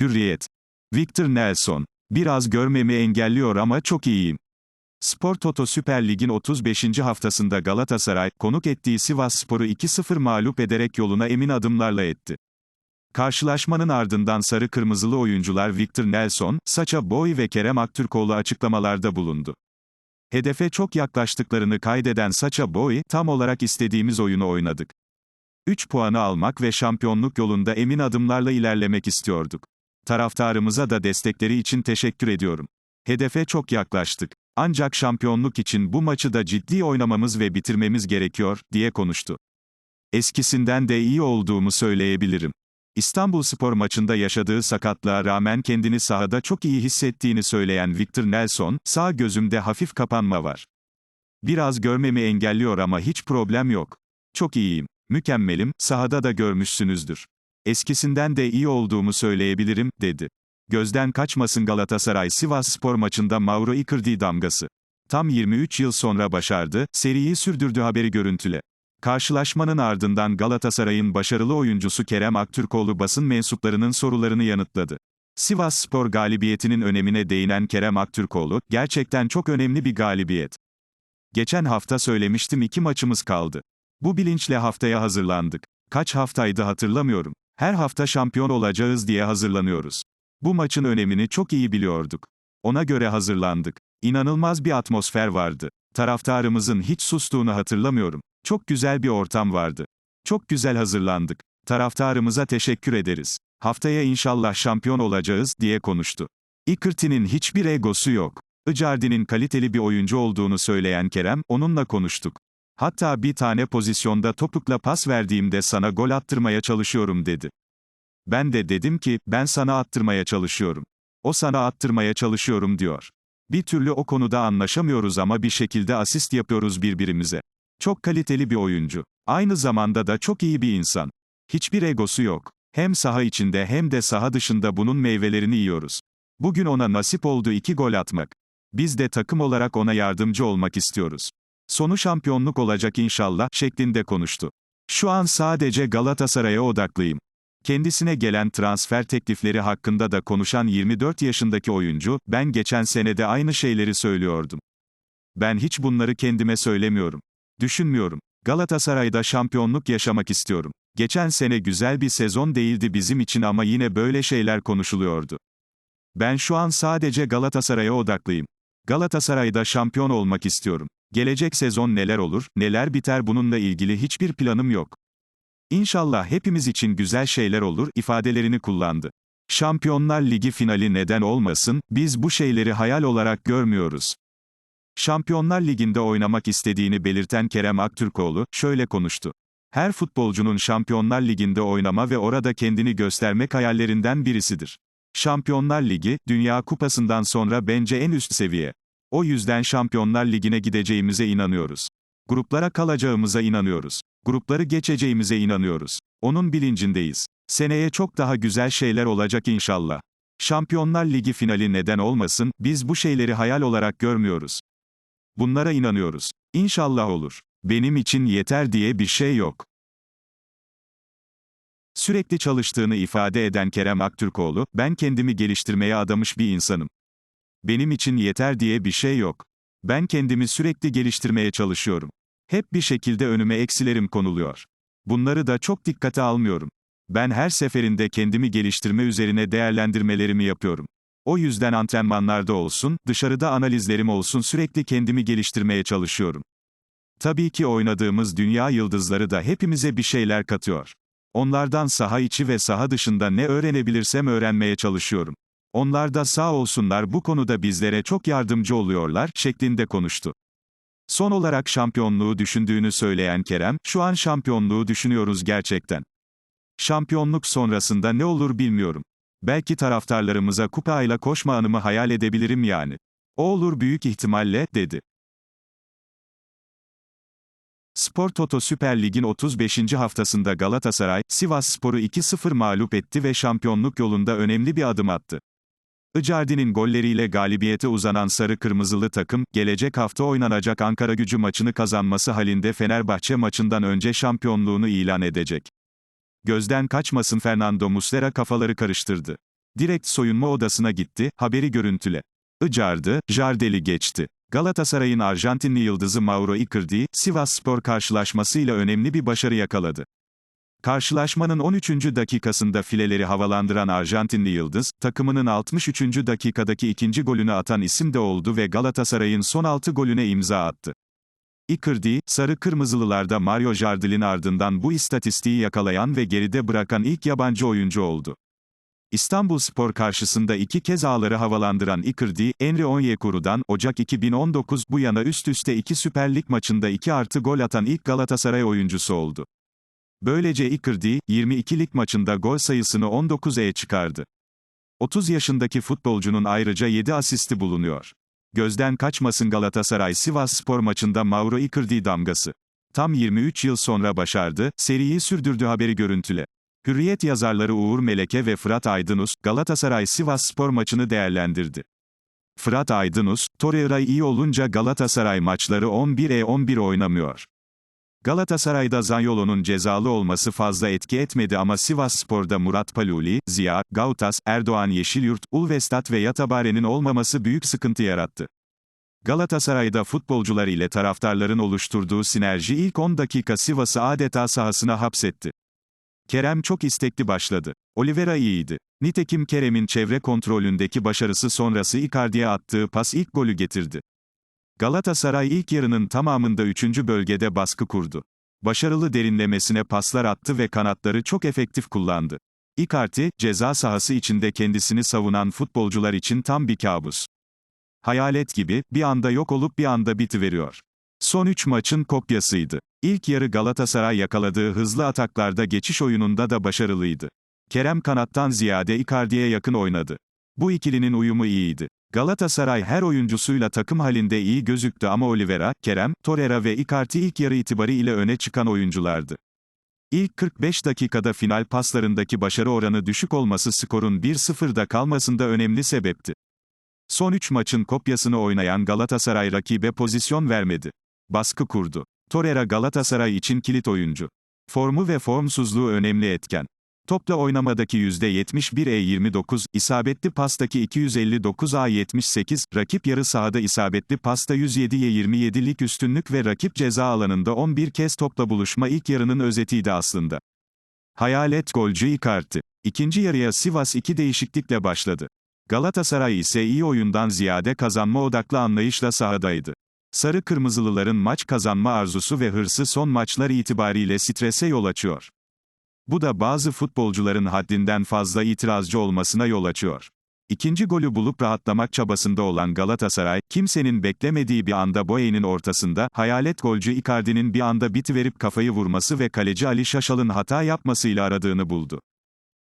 Hürriyet. Victor Nelson. Biraz görmemi engelliyor ama çok iyiyim. Spor Toto Süper Lig'in 35. haftasında Galatasaray, konuk ettiği Sivas Spor'u 2-0 mağlup ederek yoluna emin adımlarla etti. Karşılaşmanın ardından sarı kırmızılı oyuncular Victor Nelson, Saça Boy ve Kerem Aktürkoğlu açıklamalarda bulundu. Hedefe çok yaklaştıklarını kaydeden Saça Boy, tam olarak istediğimiz oyunu oynadık. 3 puanı almak ve şampiyonluk yolunda emin adımlarla ilerlemek istiyorduk. Taraftarımıza da destekleri için teşekkür ediyorum. Hedefe çok yaklaştık. Ancak şampiyonluk için bu maçı da ciddi oynamamız ve bitirmemiz gerekiyor, diye konuştu. Eskisinden de iyi olduğumu söyleyebilirim. İstanbulspor maçında yaşadığı sakatlığa rağmen kendini sahada çok iyi hissettiğini söyleyen Victor Nelson, sağ gözümde hafif kapanma var. Biraz görmemi engelliyor ama hiç problem yok. Çok iyiyim. Mükemmelim, sahada da görmüşsünüzdür. Eskisinden de iyi olduğumu söyleyebilirim, dedi. Gözden kaçmasın Galatasaray Sivas Spor maçında Mauro Icardi damgası. Tam 23 yıl sonra başardı, seriyi sürdürdü haberi görüntüle. Karşılaşmanın ardından Galatasaray'ın başarılı oyuncusu Kerem Aktürkoğlu basın mensuplarının sorularını yanıtladı. Sivas Spor galibiyetinin önemine değinen Kerem Aktürkoğlu, gerçekten çok önemli bir galibiyet. Geçen hafta söylemiştim iki maçımız kaldı. Bu bilinçle haftaya hazırlandık. Kaç haftaydı hatırlamıyorum. Her hafta şampiyon olacağız diye hazırlanıyoruz. Bu maçın önemini çok iyi biliyorduk. Ona göre hazırlandık. İnanılmaz bir atmosfer vardı. Taraftarımızın hiç sustuğunu hatırlamıyorum. Çok güzel bir ortam vardı. Çok güzel hazırlandık. Taraftarımıza teşekkür ederiz. Haftaya inşallah şampiyon olacağız, diye konuştu. Icardi'nin hiçbir egosu yok. Icardi'nin kaliteli bir oyuncu olduğunu söyleyen Kerem, onunla konuştuk. Hatta bir tane pozisyonda topukla pas verdiğimde sana gol attırmaya çalışıyorum dedi. Ben de dedim ki, ben sana attırmaya çalışıyorum. O sana attırmaya çalışıyorum diyor. Bir türlü o konuda anlaşamıyoruz ama bir şekilde asist yapıyoruz birbirimize. Çok kaliteli bir oyuncu. Aynı zamanda da çok iyi bir insan. Hiçbir egosu yok. Hem saha içinde hem de saha dışında bunun meyvelerini yiyoruz. Bugün ona nasip oldu iki gol atmak. Biz de takım olarak ona yardımcı olmak istiyoruz. Sonu şampiyonluk olacak inşallah, şeklinde konuştu. Şu an sadece Galatasaray'a odaklıyım. Kendisine gelen transfer teklifleri hakkında da konuşan 24 yaşındaki oyuncu, ben geçen senede aynı şeyleri söylüyordum. Ben hiç bunları kendime söylemiyorum. Düşünmüyorum. Galatasaray'da şampiyonluk yaşamak istiyorum. Geçen sene güzel bir sezon değildi bizim için ama yine böyle şeyler konuşuluyordu. Ben şu an sadece Galatasaray'a odaklıyım. Galatasaray'da şampiyon olmak istiyorum. Gelecek sezon neler olur, neler biter bununla ilgili hiçbir planım yok. İnşallah hepimiz için güzel şeyler olur ifadelerini kullandı. Şampiyonlar Ligi finali neden olmasın, biz bu şeyleri hayal olarak görmüyoruz. Şampiyonlar Ligi'nde oynamak istediğini belirten Kerem Aktürkoğlu, şöyle konuştu. Her futbolcunun Şampiyonlar Ligi'nde oynama ve orada kendini göstermek hayallerinden birisidir. Şampiyonlar Ligi, Dünya Kupası'ndan sonra bence en üst seviye. O yüzden Şampiyonlar Ligi'ne gideceğimize inanıyoruz. Gruplara kalacağımıza inanıyoruz. Grupları geçeceğimize inanıyoruz. Onun bilincindeyiz. Seneye çok daha güzel şeyler olacak inşallah. Şampiyonlar Ligi finali neden olmasın, biz bu şeyleri hayal olarak görmüyoruz. Bunlara inanıyoruz. İnşallah olur. Benim için yeter diye bir şey yok. Sürekli çalıştığını ifade eden Kerem Aktürkoğlu, ben kendimi geliştirmeye adamış bir insanım. Benim için yeter diye bir şey yok. Ben kendimi sürekli geliştirmeye çalışıyorum. Hep bir şekilde önüme eksilerim konuluyor. Bunları da çok dikkate almıyorum. Ben her seferinde kendimi geliştirme üzerine değerlendirmelerimi yapıyorum. O yüzden antrenmanlarda olsun, dışarıda analizlerim olsun sürekli kendimi geliştirmeye çalışıyorum. Tabii ki oynadığımız dünya yıldızları da hepimize bir şeyler katıyor. Onlardan saha içi ve saha dışında ne öğrenebilirsem öğrenmeye çalışıyorum. Onlar da sağ olsunlar bu konuda bizlere çok yardımcı oluyorlar, şeklinde konuştu. Son olarak şampiyonluğu düşündüğünü söyleyen Kerem, şu an şampiyonluğu düşünüyoruz gerçekten. Şampiyonluk sonrasında ne olur bilmiyorum. Belki taraftarlarımıza kupayla koşma anımı hayal edebilirim yani. O olur büyük ihtimalle, dedi. Spor Toto Süper Lig'in 35. haftasında Galatasaray, Sivas Spor'u 2-0 mağlup etti ve şampiyonluk yolunda önemli bir adım attı. Icardi'nin golleriyle galibiyete uzanan sarı kırmızılı takım, gelecek hafta oynanacak Ankara gücü maçını kazanması halinde Fenerbahçe maçından önce şampiyonluğunu ilan edecek. Gözden kaçmasın Fernando Muslera kafaları karıştırdı. Direkt soyunma odasına gitti, haberi görüntüle. Icardi, Jardeli geçti. Galatasaray'ın Arjantinli yıldızı Mauro Icardi, Sivas Spor karşılaşmasıyla önemli bir başarı yakaladı. Karşılaşmanın 13. dakikasında fileleri havalandıran Arjantinli Yıldız, takımının 63. dakikadaki ikinci golünü atan isim de oldu ve Galatasaray'ın son 6 golüne imza attı. Icardi, sarı kırmızılılarda Mario Jardel'in ardından bu istatistiği yakalayan ve geride bırakan ilk yabancı oyuncu oldu. İstanbul Spor karşısında iki kez ağları havalandıran Icardi, Enri Onyekuru'dan, Ocak 2019 bu yana üst üste iki Süper Lig maçında 2 artı gol atan ilk Galatasaray oyuncusu oldu. Böylece Icardi, 22 lig maçında gol sayısını 19'e çıkardı. 30 yaşındaki futbolcunun ayrıca 7 asisti bulunuyor. Gözden kaçmasın Galatasaray Sivas Spor maçında Mauro Icardi damgası. Tam 23 yıl sonra başardı, seriyi sürdürdü haberi görüntüle. Hürriyet yazarları Uğur Meleke ve Fırat Aydınus, Galatasaray Sivas Spor maçını değerlendirdi. Fırat Aydınus, Torreira iyi olunca Galatasaray maçları 11'e 11 oynamıyor. Galatasaray'da Zanyolo'nun cezalı olması fazla etki etmedi ama Sivas Spor'da Murat Paluli, Ziya, Gautas, Erdoğan Yeşilyurt, Ulvestat ve Yatabare'nin olmaması büyük sıkıntı yarattı. Galatasaray'da futbolcular ile taraftarların oluşturduğu sinerji ilk 10 dakika Sivas'ı adeta sahasına hapsetti. Kerem çok istekli başladı. Oliveira iyiydi. Nitekim Kerem'in çevre kontrolündeki başarısı sonrası Icardi'ye attığı pas ilk golü getirdi. Galatasaray ilk yarının tamamında 3. bölgede baskı kurdu. Başarılı derinlemesine paslar attı ve kanatları çok efektif kullandı. Icardi, ceza sahası içinde kendisini savunan futbolcular için tam bir kabus. Hayalet gibi, bir anda yok olup bir anda bitiveriyor. Son 3 maçın kopyasıydı. İlk yarı Galatasaray yakaladığı hızlı ataklarda geçiş oyununda da başarılıydı. Kerem kanattan ziyade Icardi'ye yakın oynadı. Bu ikilinin uyumu iyiydi. Galatasaray her oyuncusuyla takım halinde iyi gözüktü ama Oliveira, Kerem, Torreira ve Icardi ilk yarı itibariyle öne çıkan oyunculardı. İlk 45 dakikada final paslarındaki başarı oranı düşük olması skorun 1-0'da kalmasında önemli sebepti. Son 3 maçın kopyasını oynayan Galatasaray rakibe pozisyon vermedi. Baskı kurdu. Torreira Galatasaray için kilit oyuncu. Formu ve formsuzluğu önemli etken. Topla oynamadaki %71'e29, isabetli pastaki 259'a78, rakip yarı sahada isabetli pasta 107'ye 27'lik üstünlük ve rakip ceza alanında 11 kez topla buluşma ilk yarının özetiydi aslında. Hayalet golcü Icardi. İkinci yarıya Sivas iki değişiklikle başladı. Galatasaray ise iyi oyundan ziyade kazanma odaklı anlayışla sahadaydı. Sarı Kırmızılıların maç kazanma arzusu ve hırsı son maçlar itibariyle strese yol açıyor. Bu da bazı futbolcuların haddinden fazla itirazcı olmasına yol açıyor. İkinci golü bulup rahatlamak çabasında olan Galatasaray, kimsenin beklemediği bir anda Boye'nin ortasında, hayalet golcü Icardi'nin bir anda bitiverip kafayı vurması ve kaleci Ali Şaşal'ın hata yapmasıyla aradığını buldu.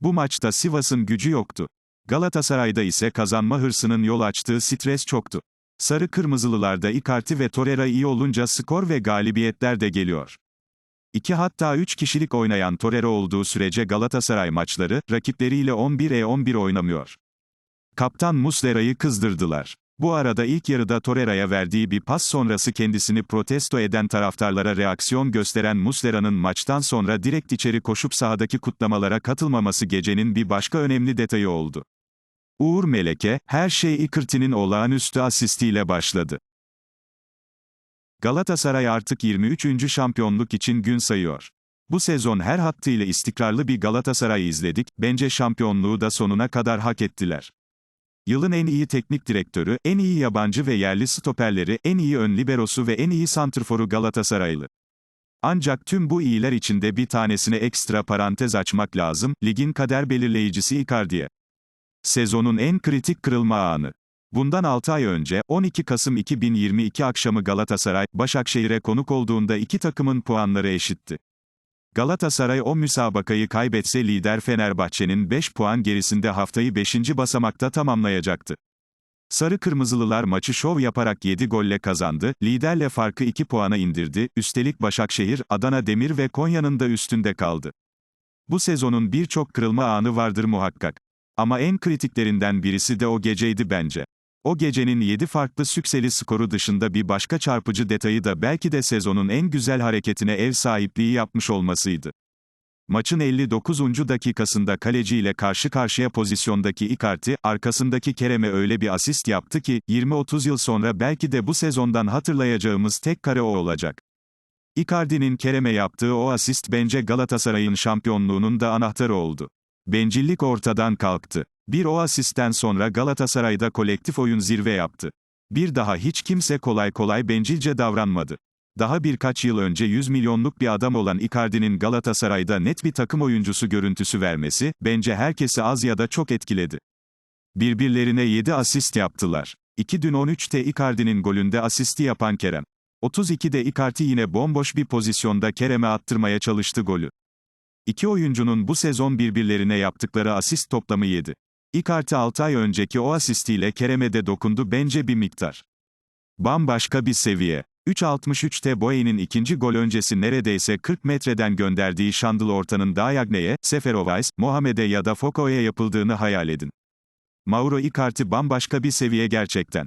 Bu maçta Sivas'ın gücü yoktu. Galatasaray'da ise kazanma hırsının yol açtığı stres çoktu. Sarı Kırmızılılarda Icardi ve Torreira iyi olunca skor ve galibiyetler de geliyor. İki hatta üç kişilik oynayan Torreira olduğu sürece Galatasaray maçları, rakipleriyle 11'e 11 oynamıyor. Kaptan Muslera'yı kızdırdılar. Bu arada ilk yarıda Torreira'ya verdiği bir pas sonrası kendisini protesto eden taraftarlara reaksiyon gösteren Muslera'nın maçtan sonra direkt içeri koşup sahadaki kutlamalara katılmaması gecenin bir başka önemli detayı oldu. Uğur Meleke, her şey Icardi'nin olağanüstü asistiyle başladı. Galatasaray artık 23. şampiyonluk için gün sayıyor. Bu sezon her hattıyla istikrarlı bir Galatasaray izledik, bence şampiyonluğu da sonuna kadar hak ettiler. Yılın en iyi teknik direktörü, en iyi yabancı ve yerli stoperleri, en iyi ön liberosu ve en iyi santrforu Galatasaraylı. Ancak tüm bu iyiler içinde bir tanesine ekstra parantez açmak lazım, ligin kader belirleyicisi Icardi'ye. Sezonun en kritik kırılma anı. Bundan 6 ay önce, 12 Kasım 2022 akşamı Galatasaray, Başakşehir'e konuk olduğunda iki takımın puanları eşitti. Galatasaray o müsabakayı kaybetse lider Fenerbahçe'nin 5 puan gerisinde haftayı 5. basamakta tamamlayacaktı. Sarı Kırmızılılar maçı şov yaparak 7 golle kazandı, liderle farkı 2 puana indirdi, üstelik Başakşehir, Adana Demir ve Konya'nın da üstünde kaldı. Bu sezonun birçok kırılma anı vardır muhakkak. Ama en kritiklerinden birisi de o geceydi bence. O gecenin 7 farklı sükseli skoru dışında bir başka çarpıcı detayı da belki de sezonun en güzel hareketine ev sahipliği yapmış olmasıydı. Maçın 59. dakikasında kaleciyle karşı karşıya pozisyondaki Icardi, arkasındaki Kerem'e öyle bir asist yaptı ki, 20-30 yıl sonra belki de bu sezondan hatırlayacağımız tek kare o olacak. Icardi'nin Kerem'e yaptığı o asist bence Galatasaray'ın şampiyonluğunun da anahtarı oldu. Bencillik ortadan kalktı. Bir o asistten sonra Galatasaray'da kolektif oyun zirve yaptı. Bir daha hiç kimse kolay kolay bencilce davranmadı. Daha birkaç yıl önce 100 milyonluk bir adam olan Icardi'nin Galatasaray'da net bir takım oyuncusu görüntüsü vermesi, bence herkesi az ya da çok etkiledi. Birbirlerine 7 asist yaptılar. 2 dün 13'te Icardi'nin golünde asisti yapan Kerem. 32'de Icardi yine bomboş bir pozisyonda Kerem'e attırmaya çalıştı golü. İki oyuncunun bu sezon birbirlerine yaptıkları asist toplamı 7. Icardi 6 ay önceki o asistiyle Kerem'e de dokundu bence bir miktar. Bambaşka bir seviye. 3.63'te Boye'nin ikinci gol öncesi neredeyse 40 metreden gönderdiği Şandıl ortanın Dayagne'ye, Seferovic, Mohamed'e ya da Foko'ya yapıldığını hayal edin. Mauro Icardi bambaşka bir seviye gerçekten.